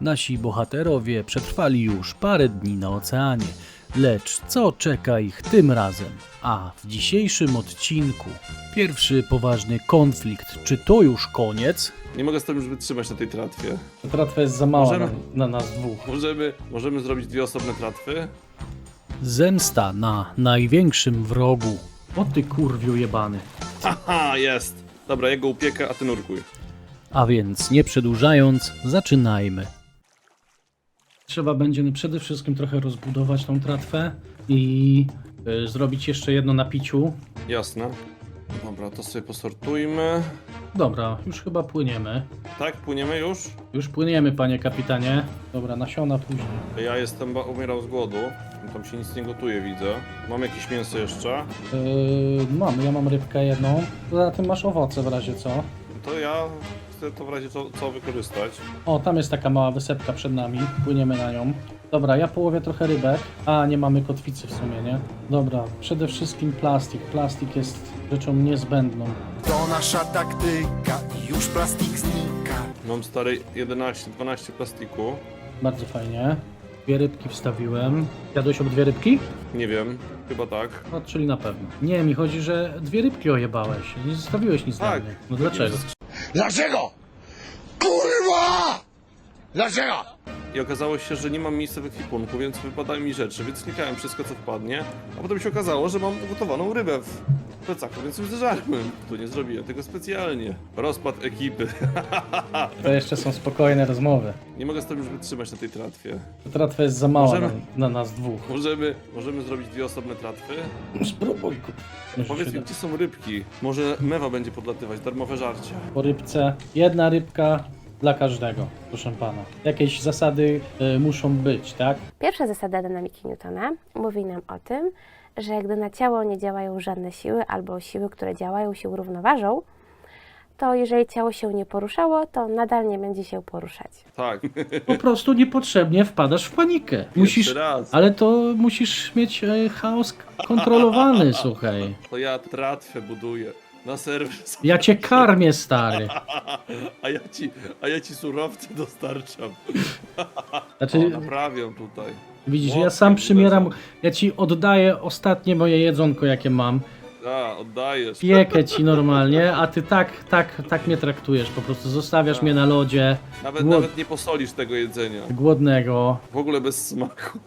Nasi bohaterowie przetrwali już parę dni na oceanie, lecz co czeka ich tym razem? A w dzisiejszym odcinku pierwszy poważny konflikt. Czy to już koniec? Nie mogę z tym już wytrzymać na tej tratwie. Ta tratwa jest za mała Możemy- na, na nas dwóch. Możemy, możemy zrobić dwie osobne tratwy? Zemsta na największym wrogu. O ty kurwiu jebany. Haha, jest! Dobra, jego upiekę, a ty nurkuj. A więc nie przedłużając, zaczynajmy. Trzeba będzie przede wszystkim trochę rozbudować tą tratwę i y, zrobić jeszcze jedno na piciu. Jasne. Dobra, to sobie posortujmy. Dobra, już chyba płyniemy. Tak, płyniemy już? Już płyniemy, panie kapitanie. Dobra, nasiona później. Ja jestem, ba- umierał z głodu. Tam się nic nie gotuje, widzę. Mam jakieś mięso jeszcze. Yy, mam, ja mam rybkę jedną. Poza tym masz owoce w razie co. To ja chcę to w razie co, co wykorzystać. O, tam jest taka mała wysepka przed nami. Płyniemy na nią. Dobra, ja połowię trochę rybek. A, nie mamy kotwicy w sumie, nie? Dobra, przede wszystkim plastik. Plastik jest rzeczą niezbędną. To nasza taktyka i już plastik znika. Mam stary 11-12 plastiku. Bardzo fajnie. Dwie rybki wstawiłem. Jadłeś ob dwie rybki? Nie wiem, chyba tak. No, czyli na pewno. Nie, mi chodzi, że dwie rybki ojebałeś. Nie zostawiłeś nic Tak. dla mnie. No dlaczego? Dlaczego? Kurwa! Dlaczego? I okazało się, że nie mam miejsca w ekwipunku, więc wypadają mi rzeczy, więc klikałem wszystko co wpadnie, a potem się okazało, że mam ugotowaną rybę w plecaku, więc już zżarłem. Tu nie zrobiłem tego specjalnie. Rozpad ekipy. To jeszcze są spokojne rozmowy. nie mogę z tym już wytrzymać na tej tratwie. Ta tratwa jest za mała Możemy- na, na nas dwóch. Możemy, możemy zrobić dwie osobne tratwy? Spróbuj. Powiedz mi, gdzie są rybki? Może mewa będzie podlatywać, darmowe żarcie. Po rybce. Jedna rybka dla każdego, proszę pana. Jakieś zasady y, muszą być, tak? Pierwsza zasada dynamiki Newtona mówi nam o tym, że gdy na ciało nie działają żadne siły albo siły, które działają się równoważą, to jeżeli ciało się nie poruszało, to nadal nie będzie się poruszać. Tak, Po prostu niepotrzebnie wpadasz w panikę. Musisz, raz. ale to musisz mieć e, chaos kontrolowany, słuchaj. To ja tratwę buduję. Na serwer. Ja cię karmię, stary. A ja ci, a ja ci surowce dostarczam. Znaczy, O, naprawiam tutaj. Widzisz, ja sam przymieram, ja ci oddaję ostatnie moje jedzonko, jakie mam. A, oddajesz. Piekę ci normalnie, a ty tak, tak, tak mnie traktujesz. Po prostu zostawiasz mnie na lodzie, Nawet, Głod- nawet nie posolisz tego jedzenia. głodnego. W ogóle bez smaku.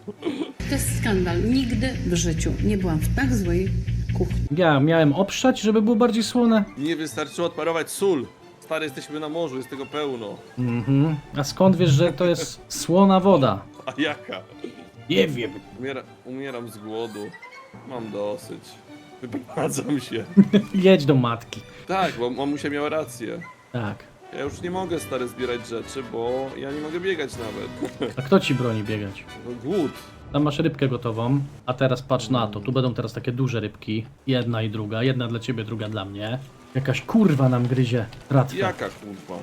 To jest skandal. Nigdy w życiu nie byłam w tak złej kuchni. Ja miałem obszczać, żeby było bardziej słone. Nie wystarczyło odparować sól. Stary, jesteśmy na morzu, jest tego pełno. Mhm. A skąd wiesz, że to jest słona woda? A jaka? Nie wiem. Umiera, umieram z głodu. Mam dosyć. Wyprowadzam się. Jedź do matki. Tak, bo mamusia miała rację. Tak. Ja już nie mogę stary zbierać rzeczy, bo ja nie mogę biegać nawet. A kto ci broni biegać? No, Głód. Tam masz rybkę gotową, a teraz patrz na to. Tu będą teraz takie duże rybki. Jedna i druga. Jedna dla ciebie, druga dla mnie. Jakaś kurwa nam gryzie tratwę. Jaka kurwa?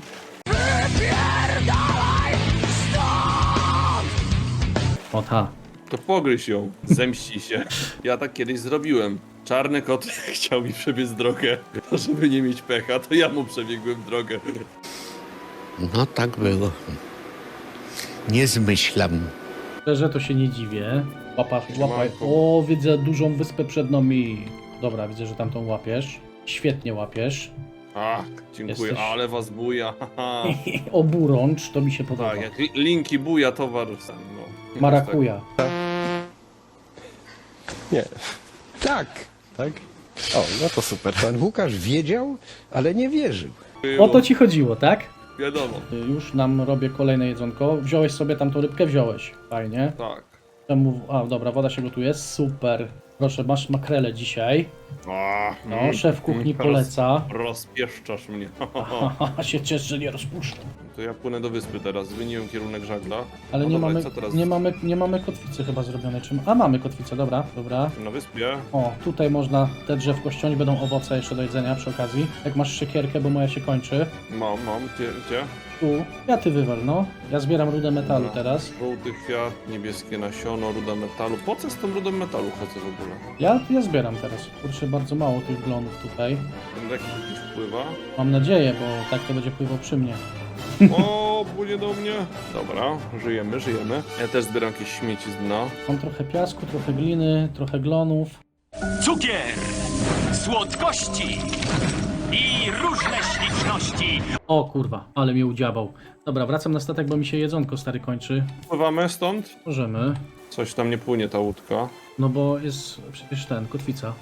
O ta. To pogryź ją. Zemści się. Ja tak kiedyś zrobiłem. Czarny kot chciał mi przebiec drogę. To żeby nie mieć pecha, to ja mu przebiegłem drogę. No tak było. Nie zmyślam. Szczerze to się nie dziwię. Łapa, łapaj. O, widzę dużą wyspę przed nami. Dobra, widzę, że tamtą łapiesz. Świetnie łapiesz. Ach, dziękuję, Jesteś- ale was buja. haha. Oburącz, to mi się podoba. tak, jak li- linki buja towar. Marakuja. Tak, tak. O, no to super. Pan Łukasz wiedział, ale nie wierzył. O to ci chodziło, tak? Wiadomo, Już nam robię kolejne jedzonko. Wziąłeś sobie tamtą rybkę? Wziąłeś. Fajnie. tak. Czemu... A, dobra, woda się gotuje. Super. Proszę, masz makrele dzisiaj. A, No, mm, szef kuchni mm, poleca. Roz, rozpieszczasz mnie. Haha, się cieszę, że nie rozpuszczam. To ja płynę do wyspy teraz, zmieniłem kierunek żagla. Ale No nie, dobra, mamy, co teraz? nie, mamy, nie mamy kotwicy chyba zrobionej. Czym... A, mamy kotwicę, dobra, dobra. Na wyspie? O, tutaj można te drzewko ściąć, będą owoce jeszcze do jedzenia przy okazji. Jak masz siekierkę, bo moja się kończy. Mam, mam. Gdzie? gdzie? Tu, ja ty wywal, no. Ja zbieram rudę metalu Dobra. teraz. Żółty kwiat, niebieskie nasiono, ruda metalu. Po co z tą rudą metalu chodzę w ogóle? Ja, ja zbieram teraz. Kurczę, bardzo mało tych glonów tutaj. Ten gdzieś wpływa. Mam nadzieję, bo tak to będzie pływał przy mnie. O, płynie do mnie. Dobra, żyjemy, żyjemy. Ja też zbieram jakieś śmieci z dna. Mam trochę piasku, trochę gliny, trochę glonów. cukier, słodkości i różne śliczności. O kurwa, ale mnie udziabał. Dobra, wracam na statek, bo mi się jedzonko stary kończy. Pływamy stąd? Możemy. Coś tam nie płynie ta łódka. No bo jest przecież ten, kotwica.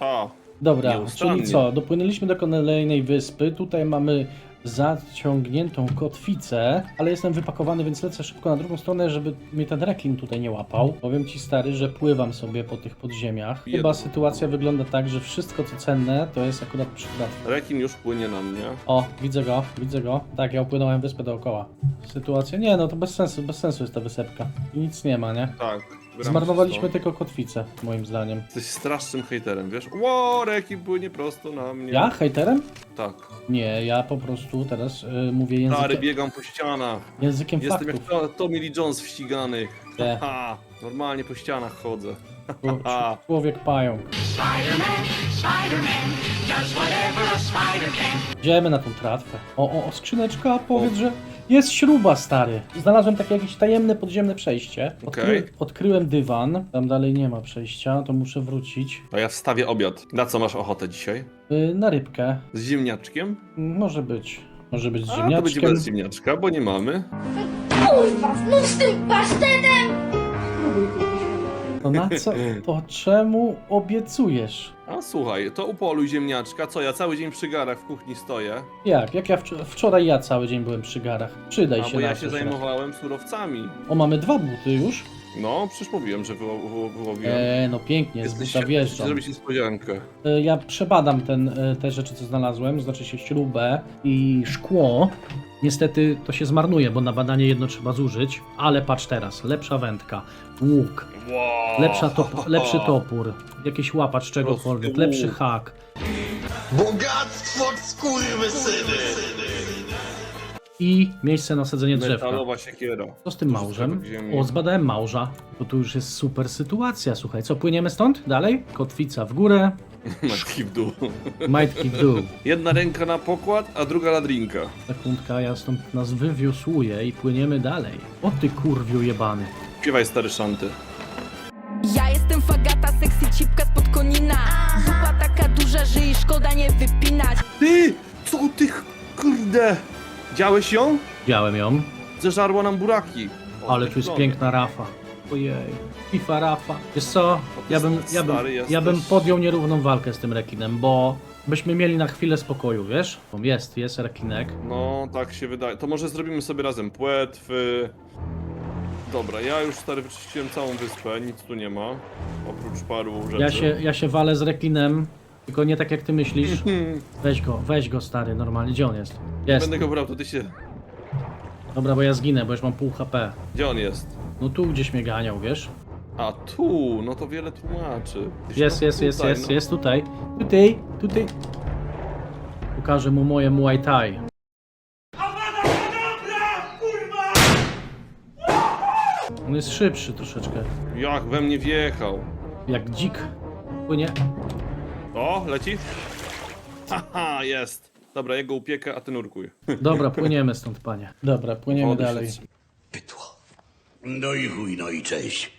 A, Dobra, Nieustannie. czyli co? Dopłynęliśmy do kolejnej wyspy. Tutaj mamy zaciągniętą kotwicę, ale jestem wypakowany, więc lecę szybko na drugą stronę, żeby mnie ten reklin tutaj nie łapał. Powiem ci stary, że pływam sobie po tych podziemiach. Chyba sytuacja wygląda tak, że wszystko co cenne to jest akurat przydatne. rekin już płynie na mnie. O, widzę go, widzę go. Tak, ja upłynąłem wyspę dookoła. Sytuacja? Nie, no to bez sensu, bez sensu jest ta wysepka. I nic nie ma, nie? Tak. Zmarnowaliśmy tylko kotwicę, moim zdaniem. Jesteś strasznym hejterem, wiesz? Ło, rekin płynie prosto na mnie. Ja? Hejterem? Tak. Nie, ja po prostu teraz y, mówię Stary, językiem, biegam po ścianach. językiem Jestem jak faktów. to, Tommy Lee Jones w ściganych. Nie. Ha, normalnie po ścianach chodzę. Czł- A. Człowiek pająk. Idziemy na tą tratwę. O, o, o, skrzyneczka, powiedz, że jest śruba, stary. Znalazłem takie jakieś tajemne podziemne przejście. Okej. Odkryłem dywan. Tam dalej nie ma przejścia, to muszę wrócić. A ja wstawię obiad. Na co masz ochotę dzisiaj? Y, na rybkę. Z ziemniaczkiem? Może być. Może być z A, to będzie ziemniaczkiem. bez ziemniaczka, bo nie mamy. Kurwa, znów z tym pasztetem! To na co? To czemu obiecujesz? A słuchaj, to upoluj ziemniaczka. Co, ja cały dzień przy garach w kuchni stoję. Jak? Jak ja wczor- wczoraj ja cały dzień byłem przy garach. Przydaj A się bo na ja się coś raz. zajmowałem surowcami. O, mamy dwa buty już? No, przecież mówiłem, że wyło- wyło- wyłowiłem. Eee, no pięknie, z buta wjeżdżam. zrobić niespodziankę. E, Ja przebadam ten, e, te rzeczy, co znalazłem, znaczy się śrubę i szkło. Niestety to się zmarnuje, bo na badanie jedno trzeba zużyć, ale patrz teraz, lepsza wędka, łuk, Wow. lepsza top, lepszy topór, jakiś łapacz czegokolwiek, lepszy hak. Bogactwo skurwysyny! I miejsce na sadzenie drzewka. Metalowa siekiera. Co z tym małżem? O, zbadałem małża. Bo tu już jest super sytuacja, słuchaj. Co, płyniemy stąd? Dalej? Kotwica w górę, Matki w dół. majtki w dół. Jedna ręka na pokład, a druga na drinka. Sekundka, ja stąd nas wywiosłuję i płyniemy dalej. O ty kurwiu jebany. Śpiewaj stary szanty. Ja jestem fagata, sexy cipka spod konina Zupa taka duża, że jej szkoda nie wypinać Ty! Co ty ch- kurde? Działeś ją? Widziałem ją, Zeżarła nam buraki. O, ale tu jest piękna rafa. Ojej. FIFA rafa. Wiesz co? Ja bym, ja bym, Stary ja bym podjął nierówną walkę z tym rekinem, bo byśmy mieli na chwilę spokoju, wiesz? Jest, jest rekinek. No, tak się wydaje. To może zrobimy sobie razem płetwy. Dobra, ja już stary wyczyściłem całą wyspę, nic tu nie ma. Oprócz paru rzeczy. Ja się, ja się walę z rekinem, tylko nie tak jak ty myślisz. Weź go, weź go stary, normalnie. Gdzie on jest? Jest. Będę go brał, to ty się... Dobra, bo ja zginę, bo już mam pół HP. Gdzie on jest? No tu gdzieś mnie ganiał, wiesz? A tu, no to wiele tłumaczy. Ty Jest, jest, jest, tutaj, jest, no. jest tutaj. Tutaj, tutaj. Pokażę mu moje Muay Thai. On jest szybszy troszeczkę. Jak we mnie wjechał. Jak dzik. Płynie. O, leci? Haha, jest. Dobra, jego upiekę, a ty nurkuj. Dobra, płyniemy stąd, panie. Dobra, płyniemy dalej. Pytło. No i chuj, no i cześć.